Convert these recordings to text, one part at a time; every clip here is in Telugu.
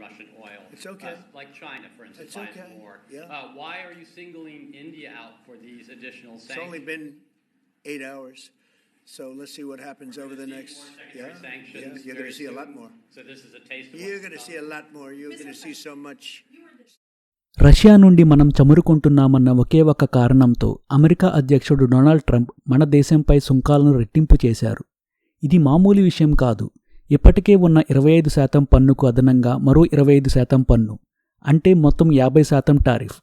Russian oil. It's okay. uh, like China, for instance, It's buys okay. more. Yeah. Uh, why are you singling India out for these additional It's sanctions? only been eight hours, so let's see what happens over the next. Yeah, sanctions yeah, you're very going to see a lot soon. more. So this is a taste of You're going to see a lot more. You're going to see so much. Russia నుండి మనం చమురుకుంటున్నామన్న ఒకే ఒక కారణంతో అమెరికా అధ్యక్షుడు డొనాల్డ్ ట్రంప్ మన దేశంపై సుంకాలను రెట్టింపు చేశారు ఇది మామూలు విషయం కాదు ఇప్పటికే ఉన్న ఇరవై ఐదు శాతం పన్నుకు అదనంగా మరో ఇరవై ఐదు శాతం పన్ను అంటే మొత్తం యాభై శాతం టారిఫ్.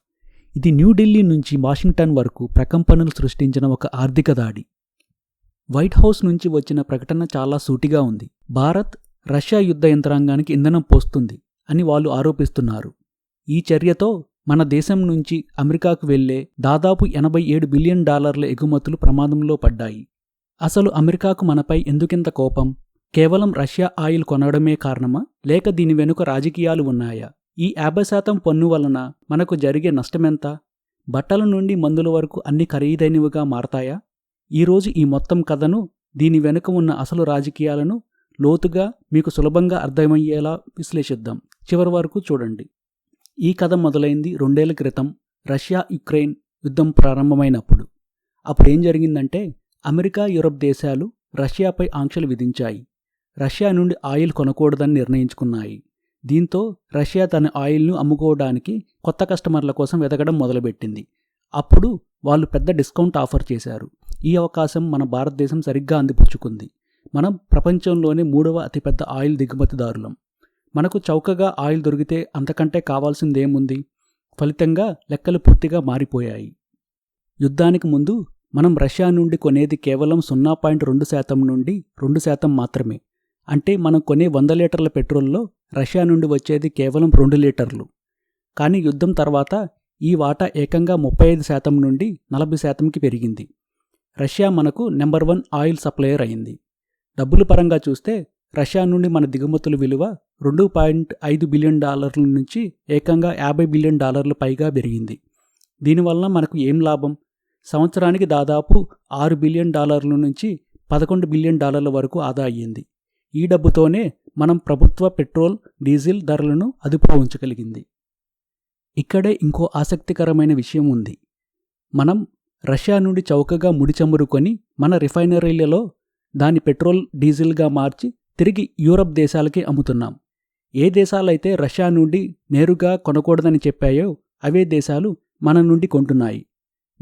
ఇది న్యూఢిల్లీ నుంచి వాషింగ్టన్ వరకు ప్రకంపనలు సృష్టించిన ఒక ఆర్థిక దాడి. వైట్ హౌస్ నుంచి వచ్చిన ప్రకటన చాలా సూటిగా ఉంది. భారత్ రష్యా యుద్ధ యంత్రాంగానికి ఇంధనం పోస్తుంది అని వాళ్ళు ఆరోపిస్తున్నారు. ఈ చర్యతో మన దేశం నుంచి అమెరికాకు వెళ్ళే దాదాపు ఎనభై ఏడు బిలియన్ డాలర్ల ఎగుమతులు ప్రమాదంలో పడ్డాయి. అసలు అమెరికాకు మనపై ఎందుకింత కోపం? కేవలం రష్యా ఆయిల్ కొనడమే కారణమా? లేక దీని వెనుక రాజకీయాలు ఉన్నాయా? ఈ యాభై శాతం పన్ను వలన మనకు జరిగే నష్టమెంత? బట్టల నుండి మందుల వరకు అన్ని ఖరీదైనవిగా మారతాయా? ఈరోజు ఈ మొత్తం కథను దీని వెనుక ఉన్న అసలు రాజకీయాలను లోతుగా మీకు సులభంగా అర్థమయ్యేలా విశ్లేషిద్దాం. చివరి వరకు చూడండి. ఈ కథ మొదలైంది రెండేళ్ళ క్రితం రష్యా యుక్రెయిన్ యుద్ధం ప్రారంభమైనప్పుడు. అప్పుడేం జరిగిందంటే అమెరికా యూరప్ దేశాలు రష్యాపై ఆంక్షలు విధించాయి. రష్యా నుండి ఆయిల్ కొనకూడదని నిర్ణయించుకున్నాయి. దీంతో రష్యా తన ఆయిల్ను అమ్ముకోవడానికి కొత్త కస్టమర్ల కోసం వెతకడం మొదలుపెట్టింది. అప్పుడు వాళ్ళు పెద్ద డిస్కౌంట్ ఆఫర్ చేశారు. ఈ అవకాశం మన భారతదేశం సరిగ్గా అందిపుచ్చుకుంది. మనం ప్రపంచంలోనే మూడవ అతిపెద్ద ఆయిల్ దిగుమతిదారులం. మనకు చౌకగా ఆయిల్ దొరికితే అంతకంటే కావాల్సిందేముంది? ఫలితంగా లెక్కలు పూర్తిగా మారిపోయాయి. యుద్ధానికి ముందు మనం రష్యా నుండి కొనేది కేవలం సున్నా పాయింట్ రెండు శాతం నుండి రెండు శాతం మాత్రమే. అంటే మనం కొనే వంద లీటర్ల పెట్రోల్లో రష్యా నుండి వచ్చేది కేవలం రెండు లీటర్లు. కానీ యుద్ధం తర్వాత ఈ వాటా ఏకంగా ముప్పై ఐదు శాతం నుండి నలభై శాతంకి పెరిగింది. రష్యా మనకు నెంబర్ వన్ ఆయిల్ సప్లయర్ అయింది. డబ్బుల పరంగా చూస్తే రష్యా నుండి మన దిగుమతుల విలువ రెండు పాయింట్ ఐదు బిలియన్ డాలర్ల నుంచి ఏకంగా యాభై బిలియన్ డాలర్ల పైగా పెరిగింది. దీనివల్ల మనకు ఏం లాభం? సంవత్సరానికి దాదాపు ఆరు బిలియన్ డాలర్ల నుంచి పదకొండు బిలియన్ డాలర్ల వరకు ఆదా అయ్యింది. ఈ డబ్బుతోనే మనం ప్రభుత్వ పెట్రోల్ డీజిల్ ధరలను అదుపులో ఉంచగలిగింది. ఇక్కడే ఇంకో ఆసక్తికరమైన విషయం ఉంది. మనం రష్యా నుండి చౌకగా ముడి చమురుకొని మన రిఫైనరీలలో దాని పెట్రోల్ డీజిల్గా మార్చి తిరిగి యూరప్ దేశాలకే అమ్ముతున్నాం. ఏ దేశాలైతే రష్యా నుండి నేరుగా కొనకూడదని చెప్పాయో అవే దేశాలు మన నుండి కొంటున్నాయి.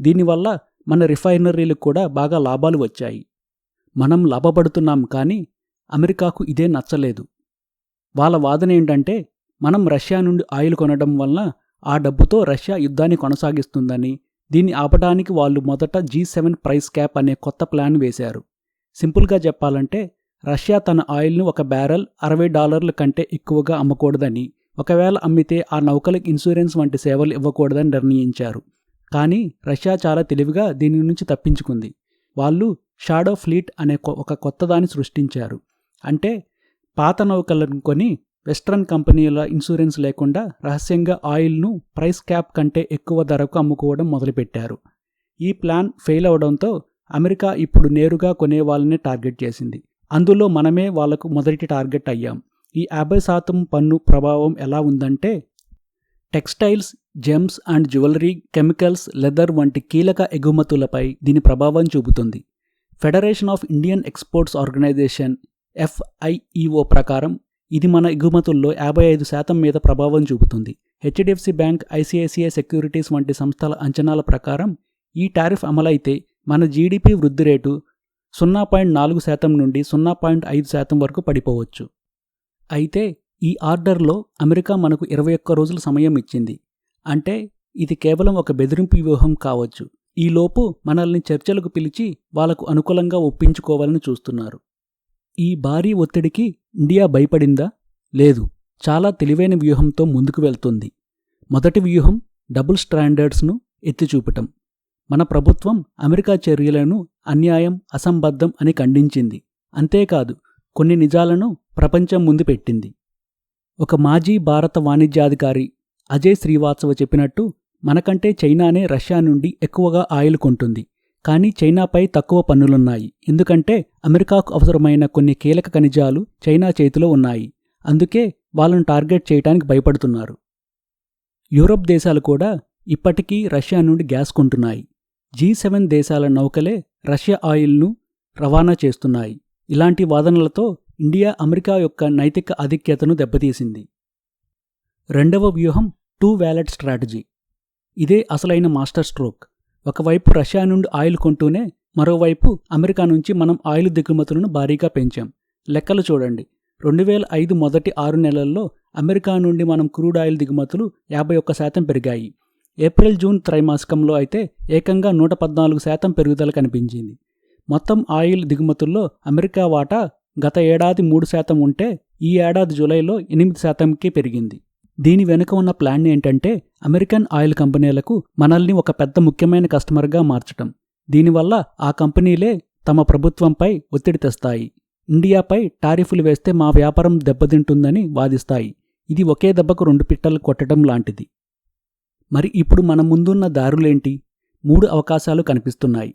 దీనివల్ల మన రిఫైనరీలకు కూడా బాగా లాభాలు వచ్చాయి. మనం లాభపడుతున్నాం కానీ అమెరికాకు ఇదే నచ్చలేదు. వాళ్ళ వాదన ఏంటంటే మనం రష్యా నుండి ఆయిల్ కొనడం వలన ఆ డబ్బుతో రష్యా యుద్ధాన్ని కొనసాగిస్తుందని దీన్ని ఆపడానికి వాళ్ళు మొదట జీ సెవెన్ ప్రైస్ క్యాప్ అనే కొత్త ప్లాన్ వేశారు. సింపుల్గా చెప్పాలంటే రష్యా తన ఆయిల్ను ఒక బ్యారెల్ అరవై డాలర్ల కంటే ఎక్కువగా అమ్మకూడదని ఒకవేళ అమ్మితే ఆ నౌకలకు ఇన్సూరెన్స్ వంటి సేవలు ఇవ్వకూడదని నిర్ణయించారు. కానీ రష్యా చాలా తెలివిగా దీని నుంచి తప్పించుకుంది. వాళ్ళు షాడో ఫ్లీట్ అనే కొ- ఒక కొత్తదాన్ని సృష్టించారు. అంటే పాత నౌకలను కొని వెస్ట్రన్ కంపెనీల ఇన్సూరెన్స్ లేకుండా రహస్యంగా ఆయిల్ను ప్రైస్ క్యాప్ కంటే ఎక్కువ ధరకు అమ్ముకోవడం మొదలుపెట్టారు. ఈ ప్లాన్ ఫెయిల్ అవడంతో అమెరికా ఇప్పుడు నేరుగా కొనే వాళ్ళని టార్గెట్ చేసింది. అందులో మనమే వాళ్ళకు మొదటి టార్గెట్ అయ్యాం. ఈ యాభై శాతం పన్ను ప్రభావం ఎలా ఉందంటే textiles gems and jewellery chemicals leather వంటి కీలక ఎగుమతులపై దీని ప్రభావం చూపుతుంది. Federation of Indian exports organisation FIEO ప్రకారం ఇది మన ఎగుమతుల్లో యాభై ఐదు శాతం మీద ప్రభావం చూపుతుంది. హెచ్డిఎఫ్సి బ్యాంక్ ఐసిఐసిఐ సెక్యూరిటీస్ వంటి సంస్థల అంచనాల ప్రకారం ఈ టారిఫ్ అమలైతే మన జీడిపి వృద్ధి రేటు సున్నా పాయింట్ నాలుగు శాతం నుండి సున్నా పాయింట్ ఐదు శాతం వరకు పడిపోవచ్చు. అయితే ఈ ఆర్డర్లో అమెరికా మనకు ఇరవై ఒక్క రోజుల సమయం ఇచ్చింది. అంటే ఇది కేవలం ఒక బెదిరింపు వ్యూహం కావచ్చు. ఈలోపు మనల్ని చర్చలకు పిలిచి వాళ్ళకు అనుకూలంగా ఒప్పించుకోవాలని చూస్తున్నారు. ఈ భారీ ఒత్తిడికి ఇండియా భయపడిందా? లేదు. చాలా తెలివైన వ్యూహంతో ముందుకు వెళ్తుంది. మొదటి వ్యూహం డబుల్ స్టాండర్డ్స్ను ఎత్తిచూపటం. మన ప్రభుత్వం అమెరికా చర్యలను అన్యాయం అసంబద్ధం అని ఖండించింది. అంతేకాదు కొన్ని నిజాలను ప్రపంచం ముందు పెట్టింది. ఒక మాజీ భారత వాణిజ్యాధికారి అజయ్ శ్రీవాత్సవ చెప్పినట్టు మనకంటే చైనానే రష్యా నుండి ఎక్కువగా ఆయిల్ కొంటుంది. కానీ చైనాపై తక్కువ పన్నులున్నాయి. ఎందుకంటే అమెరికాకు అవసరమైన కొన్ని కీలక ఖనిజాలు చైనా చేతిలో ఉన్నాయి. అందుకే వాళ్ళను టార్గెట్ చేయడానికి భయపడుతున్నారు. యూరప్ దేశాలు కూడా ఇప్పటికీ రష్యా నుండి గ్యాస్ కొంటున్నాయి. జీ సెవెన్ దేశాల నౌకలే రష్యా ఆయిల్ను రవాణా చేస్తున్నాయి. ఇలాంటి వాదనలతో ఇండియా అమెరికా యొక్క నైతిక ఆధిక్యతను దెబ్బతీసింది. రెండవ వ్యూహం టూ వ్యాలెట్ స్ట్రాటజీ. ఇదే అసలైన మాస్టర్ స్ట్రోక్. ఒకవైపు రష్యా నుండి ఆయిల్ కొంటూనే మరోవైపు అమెరికా నుంచి మనం ఆయిల్ దిగుమతులను భారీగా పెంచాం. లెక్కలు చూడండి. రెండు వేల ఐదు మొదటి ఆరు నెలల్లో అమెరికా నుండి మనం క్రూడ్ ఆయిల్ దిగుమతులు యాభై ఒక్క శాతం పెరిగాయి. ఏప్రిల్ జూన్ త్రైమాసికంలో అయితే ఏకంగా నూట పద్నాలుగు శాతం పెరుగుదల కనిపించింది. మొత్తం ఆయిల్ దిగుమతుల్లో అమెరికా వాటా గత ఏడాది మూడు శాతం ఉంటే ఈ ఏడాది జూలైలో ఎనిమిది శాతంకి పెరిగింది. దీని వెనుక ఉన్న ప్లాన్ ఏంటంటే అమెరికన్ ఆయిల్ కంపెనీలకు మనల్ని ఒక పెద్ద ముఖ్యమైన కస్టమర్గా మార్చటం. దీనివల్ల ఆ కంపెనీలే తమ ప్రభుత్వంపై ఒత్తిడి తెస్తాయి. ఇండియాపై టారిఫ్లు వేస్తే మా వ్యాపారం దెబ్బతింటుందని వాదిస్తాయి. ఇది ఒకే దెబ్బకు రెండు పిట్టలు కొట్టడం లాంటిది. మరి ఇప్పుడు మన ముందున్న దారులేంటి? మూడు అవకాశాలు కనిపిస్తున్నాయి.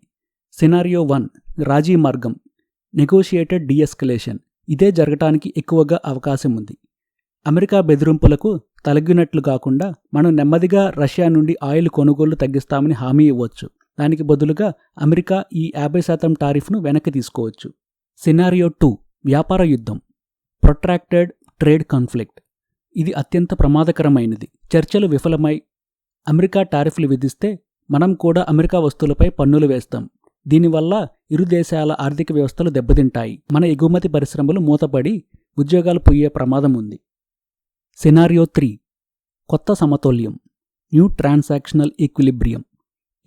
సినారియో వన్ రాజీ మార్గం. నెగోషియేటెడ్ డీఎస్కలేషన్ ఇదే జరగటానికి ఎక్కువగా అవకాశం ఉంది అమెరికా బెదిరింపులకు తలగినట్లు కాకుండా మనం నెమ్మదిగా రష్యా నుండి ఆయిల్ కొనుగోళ్ళు తగ్గిస్తామని హామీ ఇవ్వచ్చు. దానికి బదులుగా అమెరికా ఈ యాభై శాతం టారిఫ్ను వెనక్కి తీసుకోవచ్చు. సినారియో టూ వ్యాపార యుద్ధం. Protracted trade conflict. ఇది అత్యంత ప్రమాదకరమైనది. చర్చలు విఫలమై అమెరికా టారిఫ్లు విధిస్తే మనం కూడా అమెరికా వస్తువులపై పన్నులు వేస్తాం. దీనివల్ల ఇరు దేశాల ఆర్థిక వ్యవస్థలు దెబ్బతింటాయి. మన ఎగుమతి పరిశ్రమలు మూతపడి ఉద్యోగాలు పోయే ప్రమాదం ఉంది. సినారియో త్రీ కొత్త సమతౌల్యం. న్యూ ట్రాన్సాక్షనల్ ఈక్విలిబ్రియం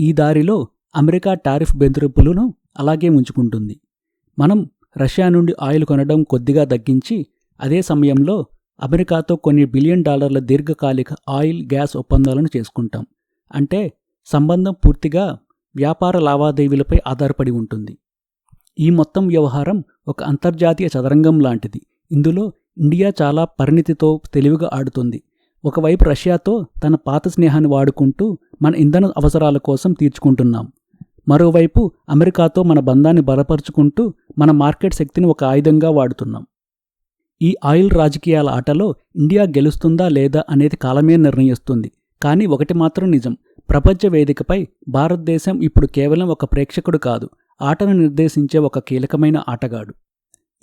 ఈ దారిలో అమెరికా టారిఫ్ బెదిరింపులను అలాగే ఉంచుకుంటుంది మనం రష్యా నుండి ఆయిల్ కొనడం కొద్దిగా తగ్గించి అదే సమయంలో అమెరికాతో కొన్ని బిలియన్ డాలర్ల దీర్ఘకాలిక ఆయిల్ గ్యాస్ ఒప్పందాలను చేసుకుంటాం. అంటే సంబంధం పూర్తిగా వ్యాపార లావాదేవీలపై ఆధారపడి ఉంటుంది. ఈ మొత్తం వ్యవహారం ఒక అంతర్జాతీయ చదరంగం లాంటిది. ఇందులో ఇండియా చాలా పరిణితితో తెలివిగా ఆడుతుంది. ఒకవైపు రష్యాతో తన పాత స్నేహాన్ని వాడుకుంటూ మన ఇంధన అవసరాల కోసం తీర్చుకుంటున్నాం. మరోవైపు అమెరికాతో మన బంధాన్ని బలపరుచుకుంటూ మన మార్కెట్ శక్తిని ఒక ఆయుధంగా వాడుతున్నాం. ఈ ఆయిల్ రాజకీయాల ఆటలో ఇండియా గెలుస్తుందా లేదా అనేది కాలమే నిర్ణయిస్తుంది. కానీ ఒకటి మాత్రం నిజం. ప్రపంచ వేదికపై భారతదేశం ఇప్పుడు కేవలం ఒక ప్రేక్షకుడు కాదు ఆటను నిర్దేశించే ఒక కీలకమైన ఆటగాడు.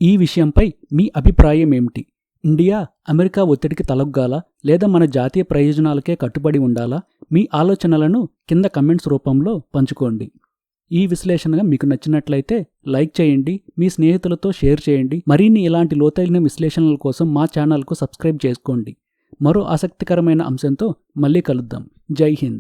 ఈ విషయంపై మీ అభిప్రాయం ఏమిటి ఇండియా అమెరికా ఒత్తిడికి తలొగ్గాలా? లేదా మన జాతీయ ప్రయోజనాలకే కట్టుబడి ఉండాలా? మీ ఆలోచనలను కింద కమెంట్స్ రూపంలో పంచుకోండి. ఈ విశ్లేషణగా మీకు నచ్చినట్లయితే లైక్ చేయండి మీ స్నేహితులతో షేర్ చేయండి మరిన్ని ఇలాంటి లోతైన విశ్లేషణల కోసం మా ఛానల్కు సబ్స్క్రైబ్ చేసుకోండి. మరో ఆసక్తికరమైన అంశంతో మళ్ళీ కలుద్దాం. జై హింద్.